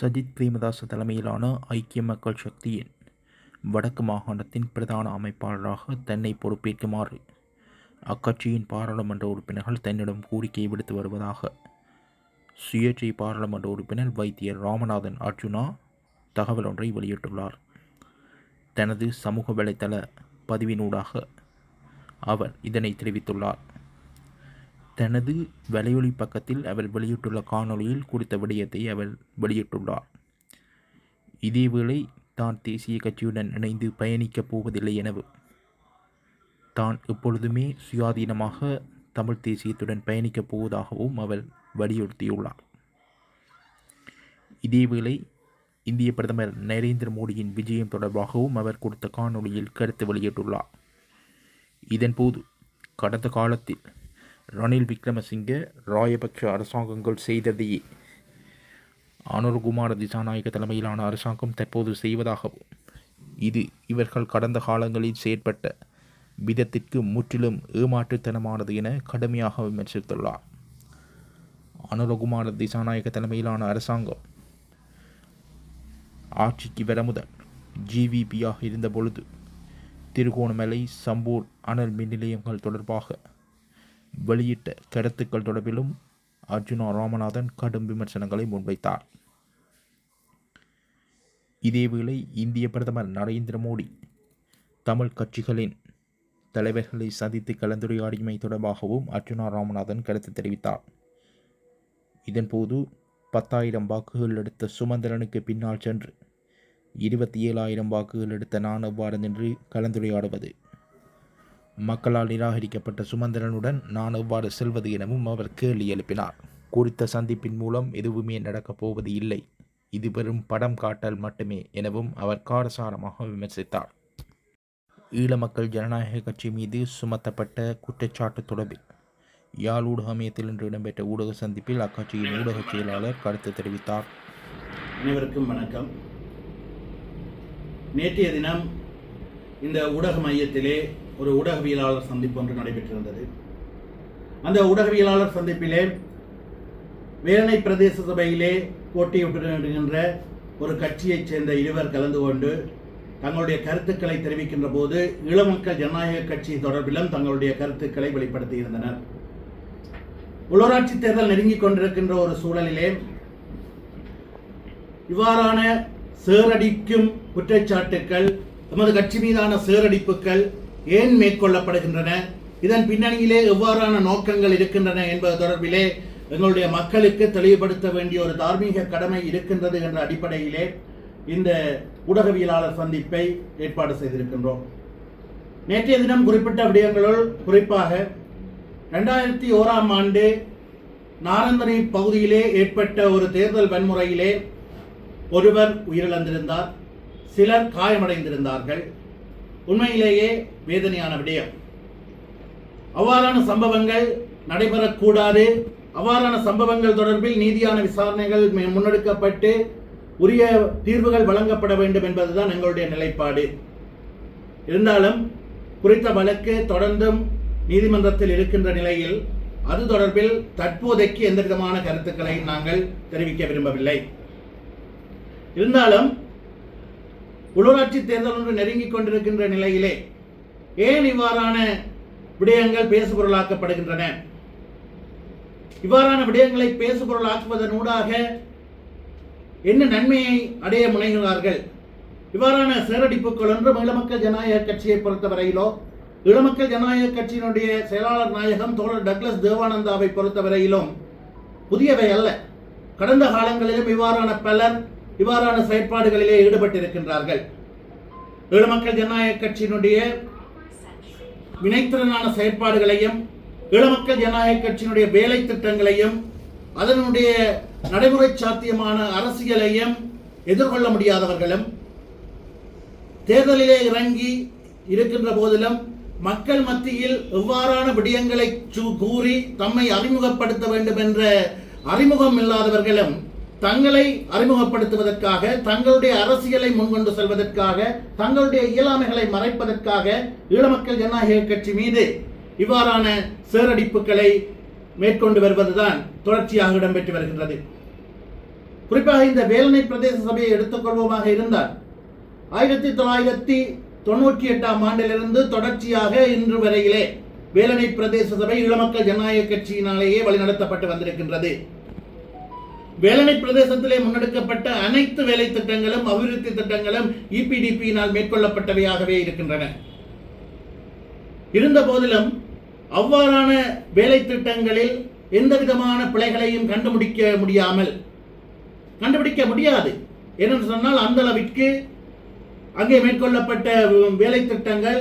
சஜித் பிரேமதாச தலைமையிலான ஐக்கிய மக்கள் சக்தியின் வடக்கு மாகாணத்தின் பிரதான அமைப்பாளராக தன்னை பொறுப்பேற்குமாறு அக்கட்சியின் பாராளுமன்ற உறுப்பினர்கள் தன்னிடம் கோரிக்கை விடுத்து வருவதாக சுயேட்சை பாராளுமன்ற உறுப்பினர் வைத்தியர் ராமநாதன் அர்ஜுனா தகவல் ஒன்றை வெளியிட்டுள்ளார். தனது சமூக வலைத்தள பதிவினூடாக அவர் இதனை தெரிவித்துள்ளார். தனது வலையொலி பக்கத்தில் அவர் வெளியிட்டுள்ள காணொளியில் குறித்த விடயத்தை அவர் வெளியிட்டுள்ளார் இதேவேளை தான் தேசிய கட்சியுடன் இணைந்து பயணிக்கப் போவதில்லை எனவும் தான் எப்பொழுதுமே சுயாதீனமாக தமிழ் தேசியத்துடன் பயணிக்கப் போவதாகவும் அவர் வலியுறுத்தியுள்ளார் இதேவேளை இந்திய பிரதமர் நரேந்திர மோடியின் விஜயம் தொடர்பாகவும் அவர் கொடுத்த காணொளியில் கருத்து வெளியிட்டுள்ளார். இதன்போது கடந்த காலத்தில் ரணில் விக்ரமசிங்க ராயபக்ஷ அரசாங்கங்கள் செய்ததையே. அனுர்குமார் திசாநாயக தலைமையிலான அரசாங்கம் தற்போது செய்வதாகவும் இது இவர்கள் கடந்த காலங்களில் செயற்பட்ட விதத்திற்கு முற்றிலும் ஏமாற்றுத்தனமானது என கடுமையாக விமர்சித்துள்ளார். அனுரகுமார திசாநாயக தலைமையிலான அரசாங்கம் ஆட்சிக்கு வர முதல் ஜிவிபியாக இருந்த பொழுது திருகோணமலை சம்பூர் அனல் மின் நிலையங்கள் தொடர்பாக வெளியிட்ட கருத்துக்கள் தொடர்பிலும் அர்ஜுனா ராமநாதன் கடும் விமர்சனங்களை முன்வைத்தார். இதேவேளை இந்திய பிரதமர் நரேந்திர மோடி தமிழ் கட்சிகளின் தலைவர்களை சந்தித்து கலந்துரையாடியமை தொடர்பாகவும் அர்ஜுனா ராமநாதன் கருத்து தெரிவித்தார். இதன்போது பத்தாயிரம் வாக்குகள் எடுத்த சுமந்திரனுக்கு பின்னால் சென்று இருபத்தி ஏழாயிரம் வாக்குகள் எடுத்த நான் எவ்வாறு நின்று கலந்துரையாடுவது? மக்களால் நிராகரிக்கப்பட்ட சுமந்திரனுடன் நான் எவ்வாறு செல்வது எனவும் அவர் கேள்வி எழுப்பினார். குறித்த சந்திப்பின் மூலம் எதுவுமே நடக்கப் போவது இல்லை. இது வெறும் படம் காட்டல் மட்டுமே எனவும் அவர் காரசாரமாக விமர்சித்தார். ஈழ மக்கள் ஜனநாயக கட்சி மீது சுமத்தப்பட்ட குற்றச்சாட்டு தொடர்பில் யாழ் ஊடக அமையத்தில் இன்று இடம்பெற்ற ஊடக சந்திப்பில் அக்கட்சியின் ஊடக செயலாளர் கருத்து தெரிவித்தார். அனைவருக்கும் வணக்கம். நேற்றைய தினம் இந்த ஊடக மையத்திலே ஒரு ஊடகவியலாளர் சந்திப்பு ஒன்று நடைபெற்றிருந்தது. அந்த ஊடகவியலாளர் சந்திப்பிலே வேலனை பிரதேச சபையிலே போட்டியிடுகின்ற ஒரு கட்சியைச் சேர்ந்த இருவர் கலந்து கொண்டு தங்களுடைய கருத்துக்களை தெரிவிக்கின்ற போது இளமக்கள் ஜனநாயக கட்சி தொடர்பிலும் தங்களுடைய கருத்துக்களை வெளிப்படுத்தியிருந்தனர். உள்ளூராட்சி தேர்தல் நெருங்கிக் கொண்டிருக்கின்ற ஒரு சூழலிலே இவ்வாறான சேரடிக்கும் குற்றச்சாட்டுக்கள் எமது கட்சி மீதான சேரடிப்புகள் ஏன் மேற்கொள்ளப்படுகின்றன? இதன் பின்னணியிலே எவ்வாறான நோக்கங்கள் இருக்கின்றன என்பது தொடர்பிலே எங்களுடைய மக்களுக்கு தெளிவுபடுத்த வேண்டிய ஒரு தார்மீக கடமை இருக்கின்றது என்ற அடிப்படையிலே இந்த ஊடகவியலாளர் சந்திப்பை ஏற்பாடு செய்திருக்கின்றோம். நேற்றைய தினம் குறிப்பிட்ட விடயங்களுள் குறிப்பாக ரெண்டாயிரத்தி ஓராம் ஆண்டு நாரந்தனை பகுதியிலே ஏற்பட்ட ஒரு தேர்தல் வன்முறையிலே ஒருவர் உயிரிழந்திருந்தார் சிலர் காயமடைந்திருந்தார்கள். உண்மையிலேயே வேதனையான விடயம். அவ்வாறான சம்பவங்கள் நடைபெறக்கூடாது. அவ்வாறான சம்பவங்கள் தொடர்பில் நீதியான விசாரணைகள் மே- முன்னெடுக்கப்பட்டு உரிய தீர்வுகள் வழங்கப்பட வேண்டும் என்பதுதான் எங்களுடைய நிலைப்பாடு. இருந்தாலும் குறித்த வழக்கு தொடர்ந்தும் நீதிமன்றத்தில் இருக்கின்ற நிலையில் அது தொடர்பில் தற்போதைக்கு எந்த விதமான கருத்துக்களை நாங்கள் தெரிவிக்க விரும்பவில்லை. இருந்தாலும் உள்ளூராட்சி தேர்தல் ஒன்று நெருங்கிக் கொண்டிருக்கின்ற நிலையிலே ஏன் இவ்வாறான விடயங்கள் பேசுபொருளாக்கப்படுகின்றன? இவ்வாறான விடயங்களை பேசுபொருளாக்குவதன் ஊடாக என்ன நன்மையை அடைய முனைகிறார்கள்? இவ்வாறான சேரடிப்புகள் ஒன்றும் இளமக்கள் ஜனநாயக கட்சியை பொறுத்தவரையிலோ இளமக்கள் ஜனநாயக கட்சியினுடைய செயலாளர் நாயகம் தோழர் டக்ளஸ் தேவானந்தாவை பொறுத்தவரையிலும் புதியவை அல்ல. கடந்த காலங்களிலும் இவ்வாறான பலர் இவ்வாறான செயற்பாடுகளிலே ஈடுபட்டிருக்கின்றார்கள். ஈழமக்கள் ஜனநாயக கட்சியினுடைய வினைத்திறனான செயற்பாடுகளையும் ஈழமக்கள் ஜனநாயக கட்சியினுடைய வேலை திட்டங்களையும் அதனுடைய நடைமுறை சாத்தியமான அரசியலையும் எதிர்கொள்ள முடியாதவர்களும் தேர்தலிலே இறங்கி இருக்கின்ற போதிலும் மக்கள் மத்தியில் எவ்வாறான விடயங்களை சு- கூறி தம்மை அறிமுகப்படுத்த வேண்டும் என்ற அறிமுகம் இல்லாதவர்களும் தங்களை அறிமுகப்படுத்துவதற்காக தங்களுடைய அரசியலை முன்கொண்டு செல்வதற்காக தங்களுடைய இயலாமைகளை மறைப்பதற்காக ஈழமக்கள் ஜனநாயக கட்சி மீது இவ்வாறான சேரடிப்புகளை மேற்கொண்டு வருவதுதான் தொடர்ச்சியாக இடம்பெற்று வருகின்றது. குறிப்பாக இந்த வேலனை பிரதேச சபையை எடுத்துக்கொள்வோமாக இருந்தால் ஆயிரத்தி தொள்ளாயிரத்தி தொண்ணூற்றி எட்டாம் ஆண்டிலிருந்து தொடர்ச்சியாக இன்று வரையிலே வேலனை பிரதேச சபை ஈழமக்கள் ஜனநாயக கட்சியினாலேயே வழிநடத்தப்பட்டு வந்திருக்கின்றது. வேலனை பிரதேசத்திலே முன்னெடுக்கப்பட்ட அனைத்து வேலை திட்டங்களும் அபிவிருத்தி திட்டங்களும் இபிடிபியினால் மேற்கொள்ளப்பட்டவையாகவே இருக்கின்றன. இருந்த போதிலும் அவ்வாறான வேலை திட்டங்களில் எந்த விதமான பிழைகளையும் கண்டுபிடிக்க முடியாமல் கண்டுபிடிக்க முடியாது. ஏனென்று சொன்னால் அந்த அளவிற்கு அங்கே மேற்கொள்ளப்பட்ட வேலை திட்டங்கள்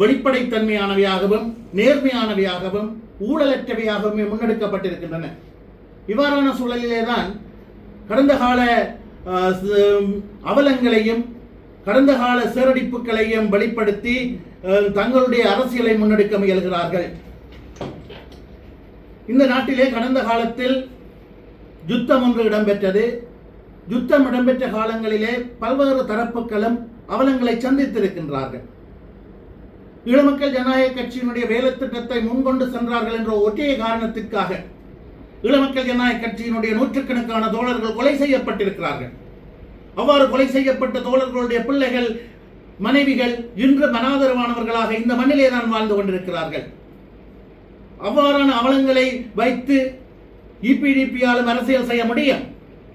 வெளிப்படைத்தன்மையானவையாகவும் நேர்மையானவையாகவும் ஊழலற்றவையாகவும் முன்னெடுக்கப்பட்டிருக்கின்றன. இவ்வாறான சூழலிலே தான் கடந்த கால அவலங்களையும் கடந்த கால சேரடிப்புகளையும் வெளிப்படுத்தி தங்களுடைய அரசியலை முன்னெடுக்க முயல்கிறார்கள். இந்த நாட்டிலே கடந்த காலத்தில் யுத்தம் ஒன்று இடம்பெற்றது. யுத்தம் இடம்பெற்ற காலங்களிலே பல்வேறு தரப்புகளும் அவலங்களை சந்தித்திருக்கின்றார்கள். ஈழமக்கள் ஜனநாயக கட்சியினுடைய வேலை திட்டத்தை முன்கொண்டு சென்றார்கள் என்ற ஒற்றைய காரணத்திற்காக ஈழமக்கள் ஜனநாயக கட்சியினுடைய நூற்றுக்கணக்கான தோழர்கள் கொலை செய்யப்பட்டிருக்கிறார்கள். அவ்வாறு கொலை செய்யப்பட்ட தோழர்களுடைய பிள்ளைகள் மனைவிகள் இன்று மனாதரவானவர்களாக இந்த மண்ணிலே தான் வாழ்ந்து கொண்டிருக்கிறார்கள். அவ்வாறான அவலங்களை வைத்து இபிடிபியாலும் அரசியல் செய்ய முடியும்.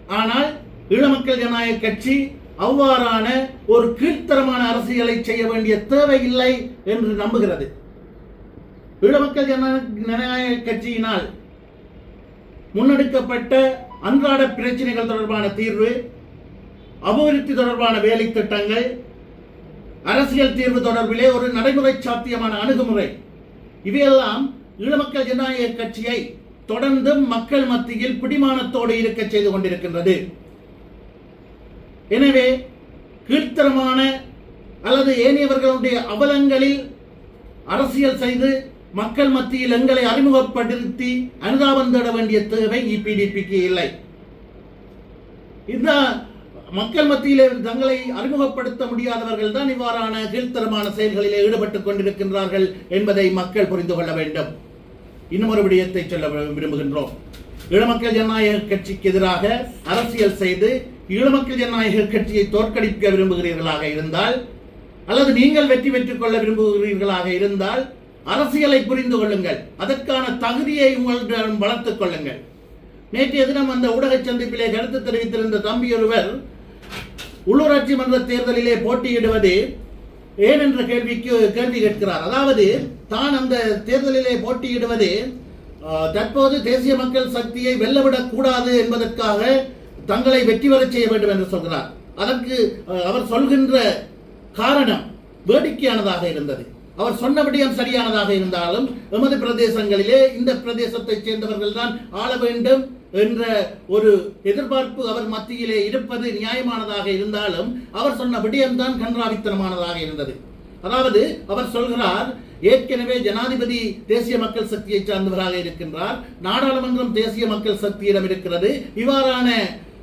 ஆனால் ஈழமக்கள் ஜனநாயக கட்சி அவ்வாறான ஒரு கீழ்த்தரமான அரசியலை செய்ய வேண்டிய தேவை இல்லை என்று நம்புகிறது. ஈழமக்கள் ஜன- ஜனநாயக கட்சியினால் முன்னெடுக்கப்பட்ட அன்றாட பிரச்சனைகள் தொடர்பான தீர்வு அபிவிருத்தி தொடர்பான வேலை திட்டங்கள் அரசியல் தீர்வு தொடர்பிலே ஒரு நடைமுறை சாத்தியமான அணுகுமுறை. இவையெல்லாம் ஈழமக்கள் ஜனநாயக கட்சியை தொடர்ந்தும் மக்கள் மத்தியில் பிடிமானத்தோடு இருக்க செய்து கொண்டிருக்கின்றது. எனவே கீழ்த்தரமான அல்லது ஏனையவர்களுடைய அவலங்களில் அரசியல் செய்து மக்கள் மத்தியில் எங்களை அறிமுகப்படுத்தி அனுதாபம் தேட வேண்டிய தேவை இபிடிபிக்கு இல்லை. இந்த மக்கள் மத்தியிலே தங்களை அறிமுகப்படுத்த முடியாதவர்கள் தான் இவ்வாறான கீழ்த்தரமான செயல்களிலே ஈடுபட்டுக் கொண்டிருக்கின்றார்கள் என்பதை மக்கள் புரிந்து கொள்ள வேண்டும். இன்னும் ஒரு விடயத்தை சொல்ல விரும்புகின்றோம். ஈழமக்கள் ஜனநாயக கட்சிக்கு எதிராக அரசியல் செய்து ஈழமக்கள் ஜனநாயக கட்சியை தோற்கடிக்க விரும்புகிறீர்களாக இருந்தால் அல்லது நீங்கள் வெற்றி பெற்றுக் கொள்ள விரும்புகிறீர்களாக இருந்தால் அரசியலை புரிந்து கொள்ளுங்கள். அதற்கான தகுதியை உங்களிடம் வளர்த்துக் கொள்ளுங்கள். நேற்றைய தினம் அந்த ஊடக சந்திப்பிலே கருத்து தெரிவித்திருந்த தம்பி ஒருவர் உள்ளூராட்சி மன்ற தேர்தலிலே போட்டியிடுவது ஏன் என்ற கேள்விக்கு கேள்வி கேட்கிறார். அதாவது தான் அந்த தேர்தலிலே போட்டியிடுவது தற்போது தேசிய மக்கள் சக்தியை வெல்லவிடக் கூடாது என்பதற்காக தங்களை வெற்றி வரச் செய்ய வேண்டும் என்று சொல்கிறார். அதற்கு அவர் சொல்கின்ற காரணம் வேடிக்கையானதாக இருந்தது. அவர் சொன்னபடியும் சரியானதாக இருந்தாலும் எமது பிரதேசங்களிலே இந்த பிரதேசத்தைச் சேர்ந்தவர்கள் தான் ஆள வேண்டும் என்ற ஒரு எதிர்பார்ப்பு அவர் மத்தியிலே இருப்பது நியாயமானதாக இருந்தாலும் அவர் சொன்ன விடயம்தான் கன்றாவித்தனமானதாக இருந்தது. அதாவது அவர் சொல்கிறார் ஏற்கனவே ஜனாதிபதி தேசிய மக்கள் சக்தியை சார்ந்தவராக இருக்கின்றார் நாடாளுமன்றம் தேசிய மக்கள் சக்தியிடம் இருக்கிறது இவ்வாறான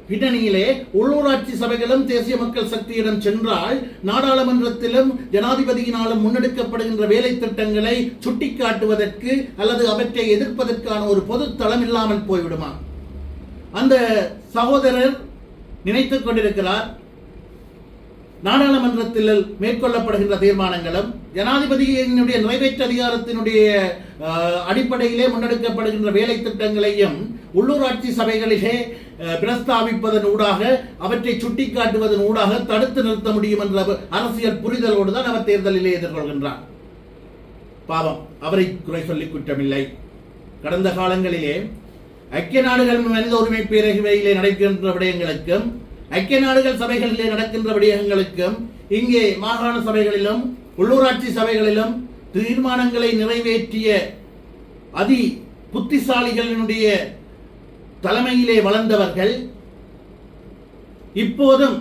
பின்னணியிலே உள்ளூராட்சி சபைகளும் தேசிய மக்கள் சக்தியிடம் சென்றால் நாடாளுமன்றத்திலும் ஜனாதிபதியினாலும் முன்னெடுக்கப்படுகின்ற வேலை திட்டங்களை சுட்டிக்காட்டுவதற்கு அல்லது அவற்றை எதிர்ப்பதற்கான ஒரு பொது தளம் இல்லாமல் போய்விடுமா? அந்த சகோதரர் நினைத்துக் கொண்டிருக்கிறார் நாடாளுமன்றத்தில் மேற்கொள்ளப்படுகின்ற தீர்மானங்களும் ஜனாதிபதியினுடைய நிறைவேற்று அதிகாரத்தினுடைய அடிப்படையிலே முன்னெடுக்கப்படுகின்ற வேலை திட்டங்களையும் உள்ளூராட்சி சபைகளிலே அஹ், பிரஸ்தாபிப்பதன் ஊடாக அவற்றை சுட்டிக்காட்டுவதன் ஊடாக தடுத்து நிறுத்த முடியும் என்ற அரசியல் புரிதலோடு தான் அவர் தேர்தலிலே எதிர்கொள்கின்றார். பாவம் அவரை குறை சொல்லி குற்றமில்லை. கடந்த காலங்களிலே ஐக்கிய நாடுகள் மனித உரிமை பேரவையிலே நடக்கின்ற விடயங்களுக்கும் ஐக்கிய நாடுகள் சபைகளிலே நடக்கின்ற விடயங்களுக்கும் இங்கே மாகாண சபைகளிலும் உள்ளூராட்சி சபைகளிலும் தீர்மானங்களை நிறைவேற்றிய அதி புத்திசாலிகளினுடைய தலைமையிலே வளர்ந்தவர்கள் இப்போதும்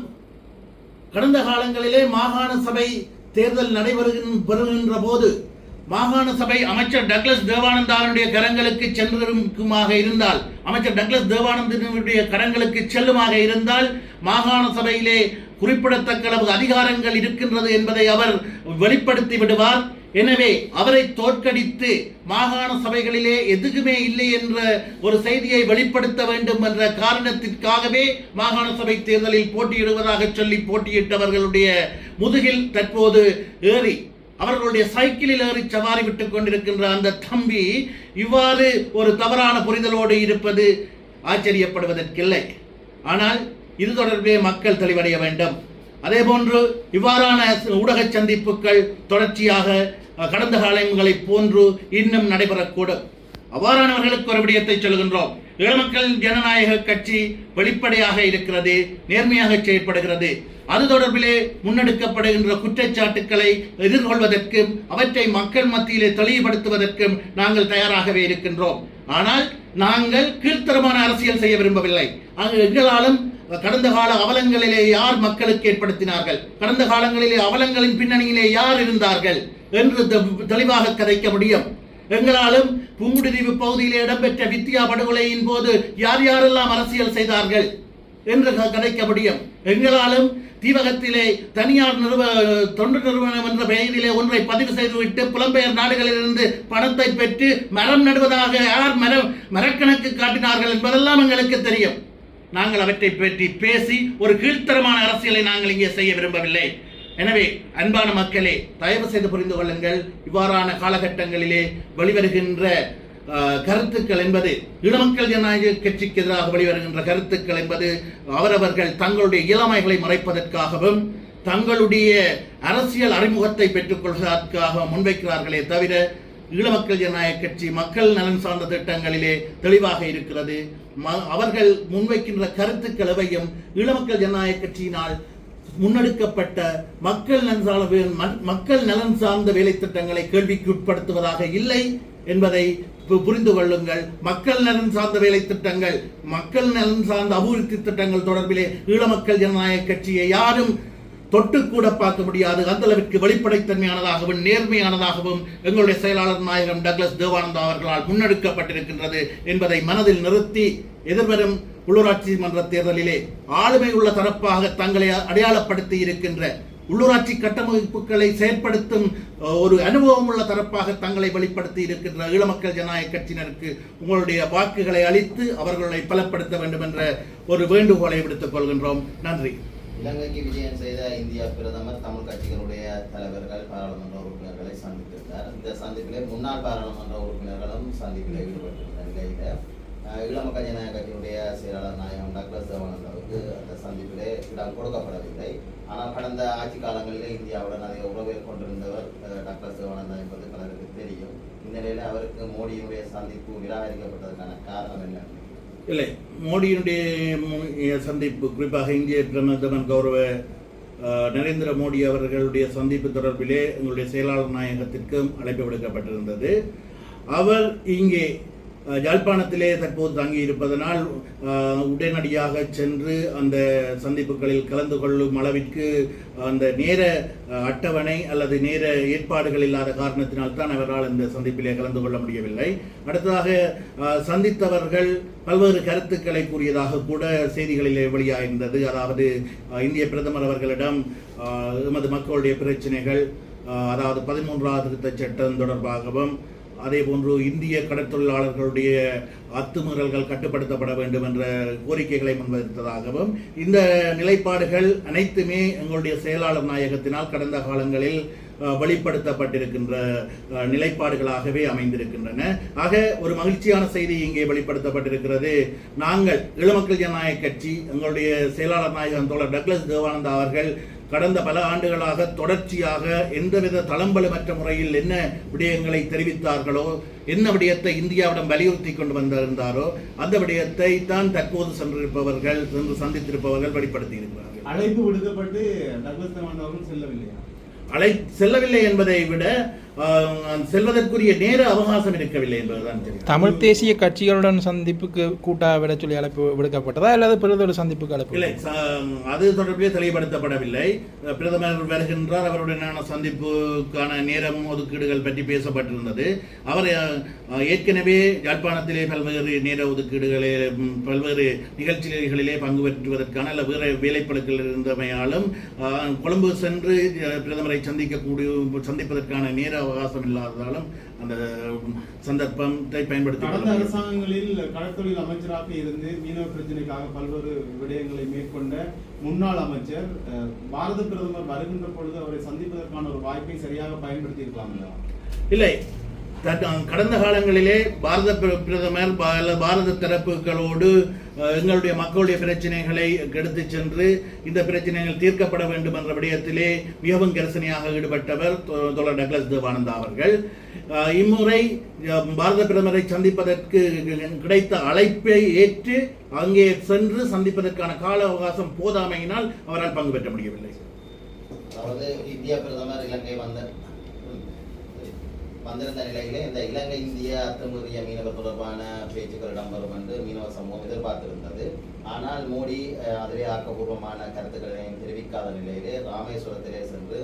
கடந்த காலங்களிலே மாகாண சபை தேர்தல் நடைபெறுகின்ற போது மாகாண சபை அமைச்சர் டக்ளஸ் தேவானந்தாவினுடைய கரங்களுக்கு சென்றிருக்குமாக இருந்தால் அமைச்சர் டக்ளஸ் தேவானந்தனுடைய கரங்களுக்கு செல்லுமாக இருந்தால் மாகாண சபையிலே குறிப்பிடத்தக்க அளவு அதிகாரங்கள் இருக்கின்றது என்பதை அவர் வெளிப்படுத்தி விடுவார். எனவே அவரை தோற்கடித்து மாகாண சபைகளிலே எதுக்குமே இல்லை என்ற ஒரு செய்தியை வெளிப்படுத்த வேண்டும் என்ற காரணத்திற்காகவே மாகாண சபை தேர்தலில் போட்டியிடுவதாக சொல்லி போட்டியிட்டவர்களுடைய முதுகில் தற்போது ஏறி அவர்களுடைய சைக்கிளில் ஏறி சவாரி விட்டுக் கொண்டிருக்கின்ற அந்த தம்பி இவ்வாறு ஒரு தவறான புரிதலோடு இருப்பது ஆச்சரியப்படுவதற்கில்லை. ஆனால் இது தொடர்பிலே மக்கள் தெளிவடைய வேண்டும். அதே போன்று இவ்வாறான ஊடக சந்திப்புகள் தொடர்ச்சியாக கடந்த காலங்களைப் போன்று இன்னும் நடைபெறக்கூடும். அவ்வாறானவர்களுக்கு ஒரு விடயத்தை சொல்கின்றோம் ஈழமக்களின் ஜனநாயக கட்சி வெளிப்படையாக இருக்கிறது நேர்மையாக செயல்படுகிறது அது தொடர்பிலே முன்னெடுக்கப்படுகின்ற குற்றச்சாட்டுக்களை எதிர்கொள்வதற்கும் அவற்றை மக்கள் மத்தியிலே தெளிவுபடுத்துவதற்கும் நாங்கள் தயாராகவே இருக்கின்றோம். ஆனால் நாங்கள் கீழ்த்தரமான அரசியல் செய்ய விரும்பவில்லை. எங்களாலும் கடந்த கால அவலங்களிலே யார் மக்களுக்கு ஏற்படுத்தினார்கள்? கடந்த காலங்களிலே அவலங்களின் பின்னணியிலே யார் இருந்தார்கள்? என்று தெ- தெளிவாக கதைக்க முடியும். எங்களாலும் புங்குடுதீவு பகுதியிலே இடம்பெற்ற வித்தியா படுகொலையின் போது யார் யாரெல்லாம் அரசியல் செய்தார்கள் என்று க- கதைக்க முடியும். எங்களாலும் தீவகத்திலே தனியார் நிறுவ தொண்டு நிறுவனம் என்ற பெயரிலே ஒன்றை பதிவு செய்துவிட்டு புலம்பெயர் நாடுகளிலிருந்து பணத்தை பெற்று மரம் நடுவதாக யார் மரம் மரக்கணக்கு காட்டினார்கள் என்பதெல்லாம் எங்களுக்கு தெரியும். நாங்கள் அவற்றை பற்றி பேசி ஒரு கீழ்த்தரமான அரசியலை நாங்கள் இங்கே செய்ய விரும்பவில்லை. எனவே அன்பான மக்களே தயவு செய்து புரிந்து கொள்ளுங்கள் இவ்வாறான காலகட்டங்களிலே வெளிவருகின்ற கருத்துக்கள் என்பது இளமக்கள் ஜனநாயக கட்சிக்கு எதிராக வெளிவருகின்ற கருத்துக்கள் என்பது அவரவர்கள் தங்களுடைய இளமைகளை மறைப்பதற்காகவும் தங்களுடைய அரசியல் அறிமுகத்தை பெற்றுக்கொள்வதற்காக முன்வைக்கிறார்களே தவிர ஈழமக்கள் ஜனநாயக கட்சி மக்கள் நலன் சார்ந்த திட்டங்களிலே தெளிவாக இருக்கிறது. ம- அவர்கள் முன்வைக்கின்ற கருத்துக்கள் எவையும் ஈழமக்கள் ஜனநாயக கட்சியினால் முன்னெடுக்கப்பட்ட மக்கள் நலன் சார்ந்த மக்கள் நலன் சார்ந்த வேலை திட்டங்களை கேள்விக்கு உட்படுத்துவதாக இல்லை என்பதை பு- புரிந்து கொள்ளுங்கள். மக்கள் நலன் சார்ந்த வேலை திட்டங்கள் மக்கள் நலன் சார்ந்த அபிவிருத்தி திட்டங்கள் தொடர்பிலே ஈழமக்கள் ஜனநாயக கட்சியை யாரும் தொட்டு கூட பார்க்க முடியாது. அந்த அளவிற்கு வெளிப்படைத்தன்மையானதாகவும் நேர்மையானதாகவும் எங்களுடைய செயலாளர் நாயகம் டக்ளஸ் தேவானந்தா அவர்களால் முன்னெடுக்கப்பட்டிருக்கின்றது என்பதை மனதில் நிறுத்தி எதிர்வரும் உள்ளூராட்சி மன்ற தேர்தலிலே ஆளுமை உள்ள தரப்பாக தங்களை அடையாளப்படுத்தி இருக்கின்ற உள்ளூராட்சி கட்டமைப்புகளை செயற்படுத்தும் ஒரு அனுபவம் உள்ள தரப்பாக தங்களை வெளிப்படுத்தி இருக்கின்ற ஈழமக்கள் ஜனநாயக கட்சியினருக்கு உங்களுடைய வாக்குகளை அளித்து அவர்களை பலப்படுத்த வேண்டும் என்ற ஒரு வேண்டுகோளை விடுத்துக் கொள்கின்றோம். நன்றி. இலங்கைக்கு விஜயம் செய்த இந்திய பிரதமர் தமிழ் கட்சிகளுடைய தலைவர்கள் பாராளுமன்ற உறுப்பினர்களை சந்தித்திருந்தார். இந்த சந்திப்பிலே முன்னாள் பாராளுமன்ற உறுப்பினர்களும் சந்திப்பில் ஈடுபட்டிருந்த நிலையில அஹ், மக்கள் ஜனநாயக கட்சியினுடைய செயலாளர் நாயகம் டாக்டர் அவருக்கு அந்த சந்திப்பிலே இடம் கொடுக்கப்படவில்லை. ஆனால் கடந்த ஆட்சி காலங்களிலே இந்தியாவுடன் அதிக உறவை கொண்டிருந்தவர் அஹ், டாக்டர் தேவானந்தா என்பது பலருக்கு தெரியும். இந்நிலையில அவருக்கு மோடியினுடைய சந்திப்பு நிராகரிக்கப்பட்டதற்கான காரணம் என்ன? இல்லை மோடியினுடைய சந்திப்பு குறிப்பாக இந்திய பிரதமர் கௌரவ நரேந்திர மோடி அவர்களுடைய சந்திப்பு தொடர்பிலே எங்களுடைய செயலாளர் நாயகத்திற்கும் அழைப்பு விடுக்கப்பட்டிருந்தது. அவர் இங்கே யாழ்ப்பாணத்திலே தற்போது தங்கி இருப்பதனால் உடனடியாக சென்று அந்த சந்திப்புகளில் கலந்து கொள்ளும் அளவிற்கு அந்த நேர அட்டவணை அல்லது நேர ஏற்பாடுகள் இல்லாத காரணத்தினால் தான் அவரால் இந்த சந்திப்பிலே கலந்து கொள்ள முடியவில்லை. அடுத்ததாக சந்தித்தவர்கள் பல்வேறு கருத்துக்களை கூறியதாக கூட செய்திகளிலே வெளியாயிருந்தது அதாவது இந்திய பிரதமர் அவர்களிடம் எமது மக்களுடைய பிரச்சனைகள் அதாவது பதிமூன்றாவது திருத்த சட்டம் தொடர்பாகவும் அதே போன்று இந்திய கடற்தொழிலாளர்களுடைய அத்துமீறல்கள் கட்டுப்படுத்தப்பட வேண்டும் என்ற கோரிக்கைகளை முன்வைத்ததாகவும் இந்த நிலைப்பாடுகள் அனைத்துமே எங்களுடைய செயலாளர் நாயகத்தினால் கடந்த காலங்களில் வெளிப்படுத்தப்பட்டிருக்கின்ற நிலைப்பாடுகளாகவே அமைந்திருக்கின்றன. ஆக ஒரு மகிழ்ச்சியான செய்தி இங்கே வெளிப்படுத்தப்பட்டிருக்கிறது. நாங்கள் இளமக்கள் ஜனநாயக கட்சி எங்களுடைய செயலாளர் நாயகன் தோழர் டக்ளஸ் தேவானந்தா அவர்கள் கடந்த பல ஆண்டுகளாக தொடர்ச்சியாக எந்தவித தளம்பலுமற்ற முறையில் என்ன விடயங்களை தெரிவித்தார்களோ என்ன விடயத்தை இந்தியாவிடம் வலியுறுத்தி கொண்டு வந்திருந்தாரோ அந்த விடயத்தை தான் தற்போது சென்றிருப்பவர்கள் சென்று சந்தித்திருப்பவர்கள் வெளிப்படுத்தி இருக்கிறார்கள் அழைப்பு விடுக்கப்பட்டு செல்லவில்லையா? அழை செல்லவில்லை என்பதை விட செல்வதற்குரிய நேர அவகாசம் இருக்கவில்லை என்பதுதான் தெரியும். தமிழ் தேசிய கட்சிகளுடன் சந்திப்புக்கு கூட்டாக விட சொல்லி அழைப்பு விடுக்கப்பட்டதா அல்லது பிறதொரு சந்திப்புக்கு அழைப்பு இல்லை அது தொடர்பிலே தெளிவுபடுத்தப்படவில்லை. பிரதமர் வருகின்றார் அவருடனான சந்திப்புக்கான நேரம் ஒதுக்கீடுகள் பற்றி பேசப்பட்டிருந்தது. அவர் ஏற்கனவே யாழ்ப்பாணத்திலே பல்வேறு நேர ஒதுக்கீடுகளே பல்வேறு நிகழ்ச்சிகளிலே பங்கு பெற்றுவதற்கான அல்ல வேறு வேலைப்பழுக்கள் இருந்தமையாலும் கொழும்பு சென்று பிரதமரை சந்திக்கக்கூடிய சந்திப்பதற்கான நேர அவகாசம் இல்லாததாலும் அந்த சந்தர்ப்பத்தை பயன்படுத்தி கடந்த. அரசாங்கங்களில் கடற்தொழில் அமைச்சராக இருந்து மீனவ பிரச்சனைக்காக பல்வேறு விடயங்களை மேற்கொண்ட முன்னாள் அமைச்சர் பாரத பிரதமர் வருகின்ற பொழுது அவரை சந்திப்பதற்கான ஒரு வாய்ப்பை சரியாக பயன்படுத்தி இருக்கலாம் இல்லை கடந்த காலங்களிலே பாரத பிர- பிரதமர் பாரத தரப்புகளோடு எங்களுடைய மக்களுடைய பிரச்சனைகளை எடுத்து சென்று இந்த பிரச்சனைகள் தீர்க்கப்பட வேண்டும் என்ற விடயத்திலே மிகவும் கரிசனையாக ஈடுபட்டவர் தொ- தோழர் டக்ளஸ் தேவானந்தா அவர்கள். இம்முறை பாரத பிரதமரை சந்திப்பதற்கு கிடைத்த அழைப்பை ஏற்று அங்கே சென்று சந்திப்பதற்கான கால அவகாசம் போதாமையினால் அவரால் பங்கு பெற்ற முடியவில்லை. அதாவது இந்திய பிரதமர் இலங்கை வந்த வந்திருந்த நிலையிலே இந்த இலங்கை இந்திய அத்துமீறிய மீனவர் தொடர்பான பேச்சுக்கள் இடம்பெறும் என்று மீனவ சமூகம் எதிர்பார்த்திருந்தது. ஆனால் மோடி அதிலே ஆக்கப்பூர்வமான கருத்துக்களையும் தெரிவிக்காத நிலையிலே ராமேஸ்வரத்திலே சென்று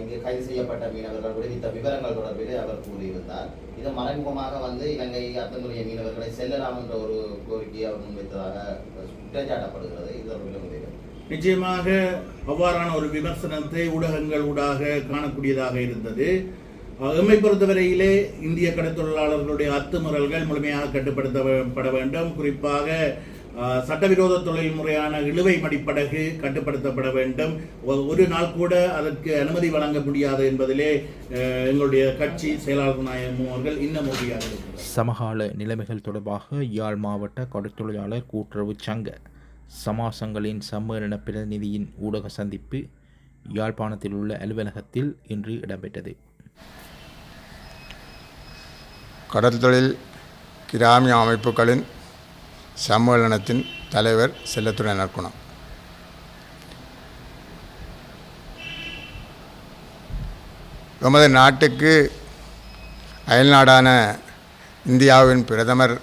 இங்கே இங்கு கைது செய்யப்பட்ட மீனவர்கள் விடுவித்த விவரங்கள் தொடர்பிலே அவர் கூறியிருந்தார். இது மறைமுகமாக வந்து இலங்கை அத்துமீறிய மீனவர்களை செல்லலாம் என்ற ஒரு கோரிக்கையை அவர் முன்வைத்ததாக குற்றச்சாட்டப்படுகிறது இது தொடர்பில் நிச்சயமாக அவ்வாறான ஒரு விமர்சனத்தை ஊடகங்கள் ஊடாக காணக்கூடியதாக இருந்தது. எம்மை பொறுத்தவரையிலே இந்திய கடற்தொழிலாளர்களுடைய அத்துமுறல்கள் முழுமையாக கட்டுப்படுத்தப்பட வேண்டும். குறிப்பாக சட்டவிரோத தொழில் முறையான இழுவை மடிப்படகு கட்டுப்படுத்தப்பட வேண்டும். ஒரு நாள் கூட அதற்கு அனுமதி வழங்க முடியாது என்பதிலே எங்களுடைய கட்சி செயலாளர் நாயகம் அவர்கள் இன்னும் உறுதியாக சமகால நிலைமைகள் தொடர்பாக யாழ் மாவட்ட கடற்தொழிலாளர் கூட்டுறவு சங்க சமாசங்களின் சம்மேளன பிரதிநிதியின் ஊடக சந்திப்பு யாழ்ப்பாணத்தில் உள்ள அலுவலகத்தில் இன்று இடம்பெற்றது. கடல் தொழில் கிராமிய அமைப்புகளின் சம்மேளனத்தின் தலைவர் செல்லத்துறை நற்குணம். எமது நாட்டுக்கு அயல்நாடான இந்தியாவின் பிரதமர்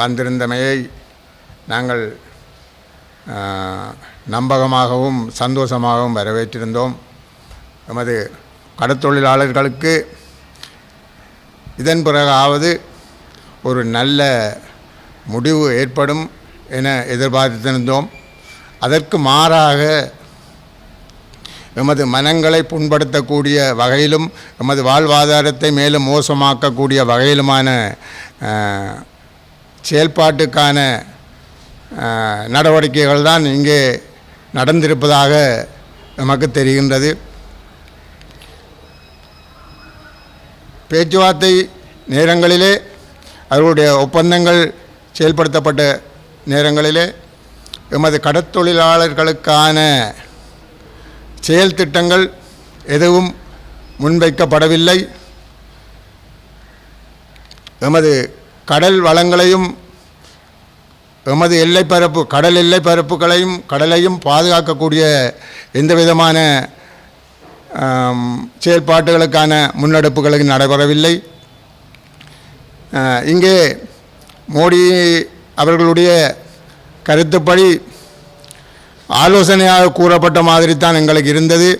வந்திருந்தமையை நாங்கள் நம்பகமாகவும் சந்தோஷமாகவும் வரவேற்றிருந்தோம். எமது கடற்தொழிலாளர்களுக்கு இதன் பிறகாவது ஒரு நல்ல முடிவு ஏற்படும் என எதிர்பார்த்திருந்தோம். அதற்கு மாறாக எமது மனங்களை புண்படுத்தக்கூடிய வகையிலும் எமது வாழ்வாதாரத்தை மேலும் மோசமாக்கக்கூடிய வகையிலுமான செயல்பாட்டுக்கான நடவடிக்கைகள் தான் இங்கே நடந்திருப்பதாக நமக்கு தெரிகின்றது. பேச்சுவார்த்தை நேரங்களிலே அவர்களுடைய ஒப்பந்தங்கள் செயல்படுத்தப்பட்ட நேரங்களிலே எமது கடற்தொழிலாளர்களுக்கான செயல் திட்டங்கள் எதுவும் முன்வைக்கப்படவில்லை. எமது கடல் வளங்களையும் எமது எல்லைப்பரப்பு கடல் எல்லைப்பரப்புகளையும் கடலையும் பாதுகாக்கக்கூடிய எந்த விதமான செயல்பாட்டுகளுக்கான முன்னெடுப்புகளுக்கு நடைபெறவில்லை. இங்கே மோடி அவர்களுடைய கருத்துப்படி ஆலோசனையாக கூறப்பட்ட மாதிரி தான் எங்களுக்கு இருந்தது.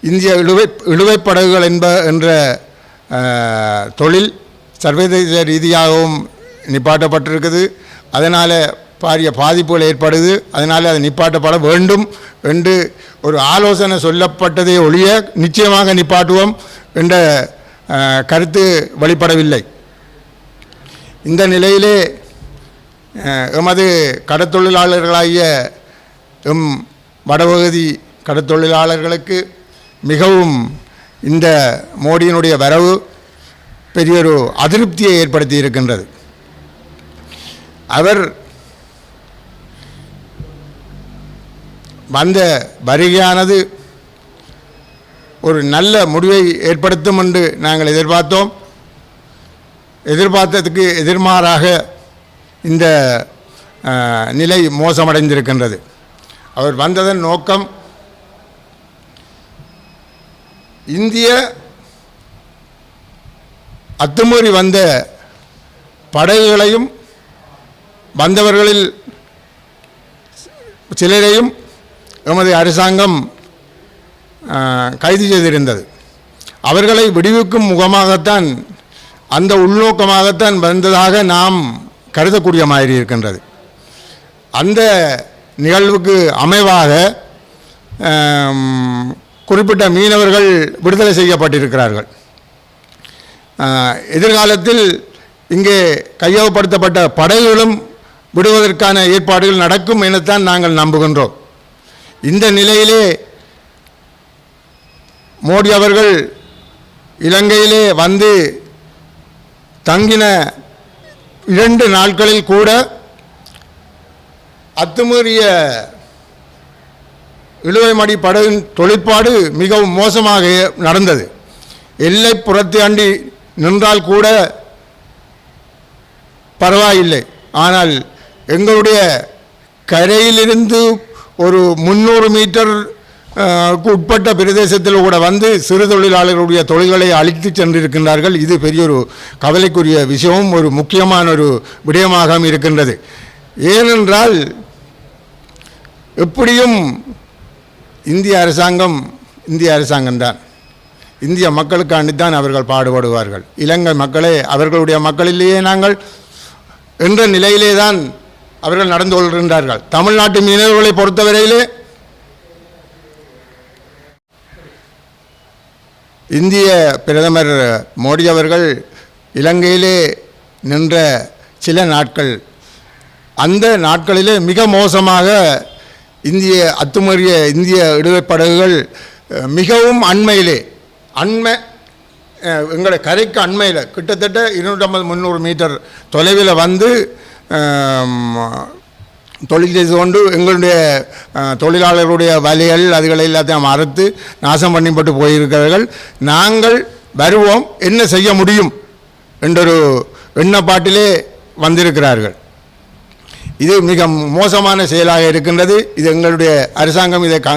இந்திய இழுவை இழுவைப் படகுகள் என்ப என்ற தொழில் சர்வதேச ரீதியாகவும் நிப்பாட்டப்பட்டிருக்குது. அதனால் பாரிய பாதிப்புகள் ஏற்படுது. அதனால் அது நிப்பாட்டப்பட வேண்டும் என்று ஒரு ஆலோசனை சொல்லப்பட்டதை ஒழிய நிச்சயமாக நிப்பாட்டுவோம் என்ற கருத்து வெளிப்படவில்லை. இந்த நிலையிலே எமது கடற்தொழிலாளர்களாகிய எம் வடபகுதி கடற்தொழிலாளர்களுக்கு மிகவும் இந்த மோடியினுடைய வரவு பெரியொரு அதிருப்தியை ஏற்படுத்தி இருக்கின்றது அவர் வந்த வருகையானது ஒரு நல்ல முடிவை ஏற்படுத்தும் என்று நாங்கள் எதிர்பார்த்தோம். எதிர்பார்த்ததுக்கு எதிர்மாறாக இந்த நிலை மோசமடைந்திருக்கின்றது. அவர் வந்ததன் நோக்கம் இந்திய அத்துமீறி வந்த படகுகளையும் வந்தவர்களில் சிலரையும் எமது அரசாங்கம் கைது செய்திருந்தது. அவர்களை விடுவிக்கும் முகமாகத்தான் அந்த உள்நோக்கமாகத்தான் வந்ததாக நாம் கருதக்கூடிய மாதிரி இருக்கின்றது. அந்த நிகழ்வுக்கு அமைவாக குறிப்பிட்ட மீனவர்கள் விடுதலை செய்யப்பட்டிருக்கிறார்கள். எதிர்காலத்தில் இங்கே கையகப்படுத்தப்பட்ட படைகளும் விடுவதற்கான ஏற்பாடுகள் நடக்கும் எனத்தான் நாங்கள் நம்புகின்றோம். இந்த நிலையிலே மோடி அவர்கள் இலங்கையிலே வந்து தங்கின இரண்டு நாட்களில் கூட அத்துமீறிய இழுவைமடி படகின் தொழிற்பாடு மிகவும் மோசமாக நடந்தது. எல்லை புறத்து அண்டி நின்றால் கூட பரவாயில்லை. ஆனால் எங்களுடைய கரையிலிருந்து ஒரு முந்நூறு மீட்டர் உட்பட்ட பிரதேசத்தில் கூட வந்து சிறு தொழிலாளர்களுடைய தொழில்களை அழித்து சென்றிருக்கின்றார்கள். இது பெரிய ஒரு கவலைக்குரிய விஷயமும் ஒரு முக்கியமான ஒரு விடயமாக இருக்கின்றது. ஏனென்றால் எப்படியும் இந்திய அரசாங்கம் இந்திய அரசாங்கம்தான் இந்திய மக்களுக்காண்டித்தான் அவர்கள் பாடுபடுவார்கள். இலங்கை மக்களே அவர்களுடைய மக்களிலேயே நாங்கள் என்ற நிலையிலே தான் அவர்கள் நடந்து கொள்கின்றார்கள். தமிழ்நாட்டு மீனவர்களை பொறுத்தவரையிலே இந்திய பிரதமர் மோடி அவர்கள் இலங்கையிலே நின்ற சில நாட்கள் அந்த நாட்களிலே மிக மோசமாக இந்திய அத்துமறிய இந்திய இடுகைப்படகுகள் மிகவும் அண்மையிலே அண்மை எங்களை கரைக்கு அண்மையில் கிட்டத்தட்ட இருநூற்றம்பது முந்நூறு மீட்டர் தொலைவில் வந்து தொழில் செய்து கொண்டு எங்களுடைய தொழிலாளர்களுடைய வலைகள் அதுகளை எல்லாத்தையும் மறுத்து நாசம் பண்ணிப்பட்டு போயிருக்கிறார்கள். நாங்கள் வருவோம் என்ன செய்ய முடியும் என்றொரு எண்ணப்பாட்டிலே வந்திருக்கிறார்கள். இது மிக மோசமான செயலாக இருக்கின்றது. இது எங்களுடைய அரசாங்கம் இதை க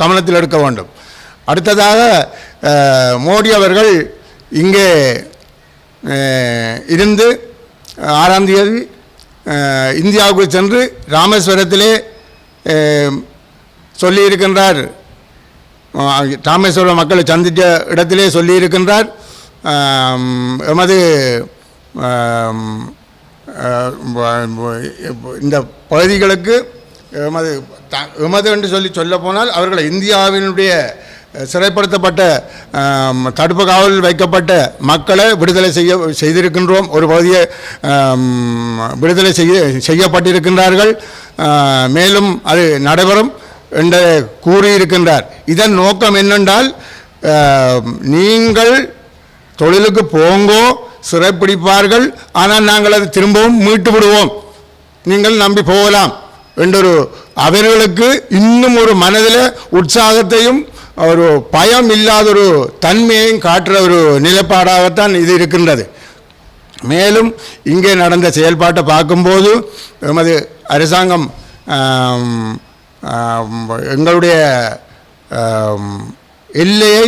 கவனத்தில் எடுக்க வேண்டும். அடுத்ததாக மோடி அவர்கள் இங்கே இருந்து ஆறாம் தேதி இந்தியாவுக்குள் இந்தியாவுக்கு சென்று ராமேஸ்வரத்திலே சொல்லியிருக்கின்றார். ராமேஸ்வரம் மக்களை சந்தித்த இடத்திலே சொல்லியிருக்கின்றார். எமது இந்த பகுதிகளுக்கு எமது எமது என்று சொல்லி சொல்ல போனால் அவர்களை இந்தியாவினுடைய சிறைப்படுத்தப்பட்ட தடுப்பு காவலில் வைக்கப்பட்ட மக்களை விடுதலை செய்ய செய்திருக்கின்றோம். ஒரு பகுதியை விடுதலை செய்ய செய்யப்பட்டிருக்கின்றார்கள். மேலும் அது நடைபெறும் என்று கூறியிருக்கின்றார். இதன் நோக்கம் என்னென்றால் நீங்கள் தொழிலுக்கு போங்கோ சிறைப்பிடிப்பார்கள். ஆனால் நாங்கள் அதை திரும்பவும் மீட்டு விடுவோம். நீங்கள் நம்பி போகலாம் என்றொரு அவர்களுக்கு இன்னும் ஒரு மனதில் உற்சாகத்தையும் ஒரு பயம் இல்லாத ஒரு தன்மையையும் காட்டுற ஒரு நிலைப்பாடாகத்தான் இது இருக்கின்றது. மேலும் இங்கே நடந்த செயல்பாட்டை பார்க்கும்போது எமது அரசாங்கம் எங்களுடைய எல்லையை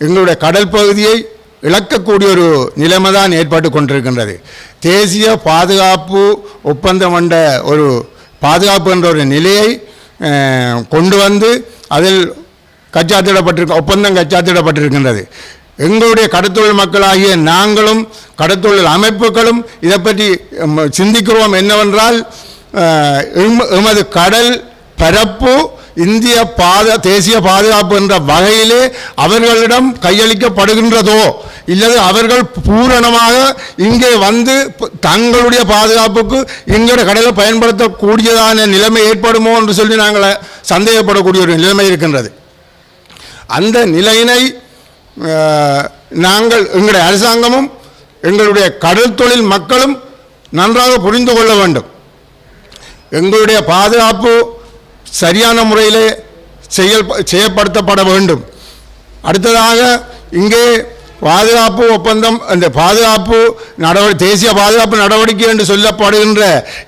எங்களுடைய கடல் பகுதியை இழக்கக்கூடிய ஒரு நிலைமை தான் ஏற்பட்டு கொண்டிருக்கின்றது. தேசிய பாதுகாப்பு ஒப்பந்தம் கொண்ட ஒரு பாதுகாப்பு என்ற ஒரு நிலையை கொண்டு வந்து அதில் கச்சாத்திடப்பட்டிருக்க ஒப்பந்தம் கச்சாத்திடப்பட்டிருக்கின்றது. எங்களுடைய கடத்தொழில் மக்களாகிய நாங்களும் கடத்தொழில் அமைப்புகளும் இதை பற்றி சிந்திக்கிறோம் என்னவென்றால் எமது கடல் பரப்பு இந்திய பாத தேசிய பாதுகாப்பு என்ற வகையிலே அவர்களிடம் கையளிக்கப்படுகின்றதோ இல்லது அவர்கள் பூரணமாக இங்கே வந்து தங்களுடைய பாதுகாப்புக்கு எங்களுடைய கடலை பயன்படுத்தக்கூடியதான நிலைமை ஏற்படுமோ என்று சொல்லி நாங்கள் சந்தேகப்படக்கூடிய ஒரு நிலைமை இருக்கின்றது. அந்த நிலையினை நாங்கள் எங்களுடைய அரசாங்கமும் எங்களுடைய கடல் தொழில் மக்களும் நன்றாக புரிந்து கொள்ள வேண்டும். எங்களுடைய பாதுகாப்பு சரியான முறையிலே செயல் செய்யப்படுத்தப்பட வேண்டும். அடுத்ததாக இங்கே பாதுகாப்பு ஒப்பந்தம் அந்த பாதுகாப்பு நடவடிக்கை தேசிய பாதுகாப்பு நடவடிக்கை என்று சொல்லப்படுகின்ற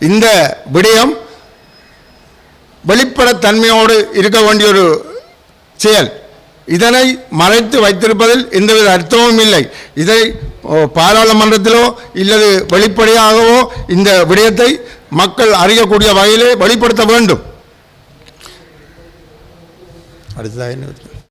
இந்த விடயம் வெளிப்படத்தன்மையோடு இருக்க வேண்டிய ஒரு செயல். இதனை மறைத்து வைத்திருப்பதில் எந்தவித அர்த்தமும் இல்லை. இதை பாராளுமன்றத்திலோ இல்லது வெளிப்படையாகவோ இந்த விடயத்தை மக்கள் அறியக்கூடிய வகையிலே வெளிப்படுத்த வேண்டும். அடுத்ததாக என்ன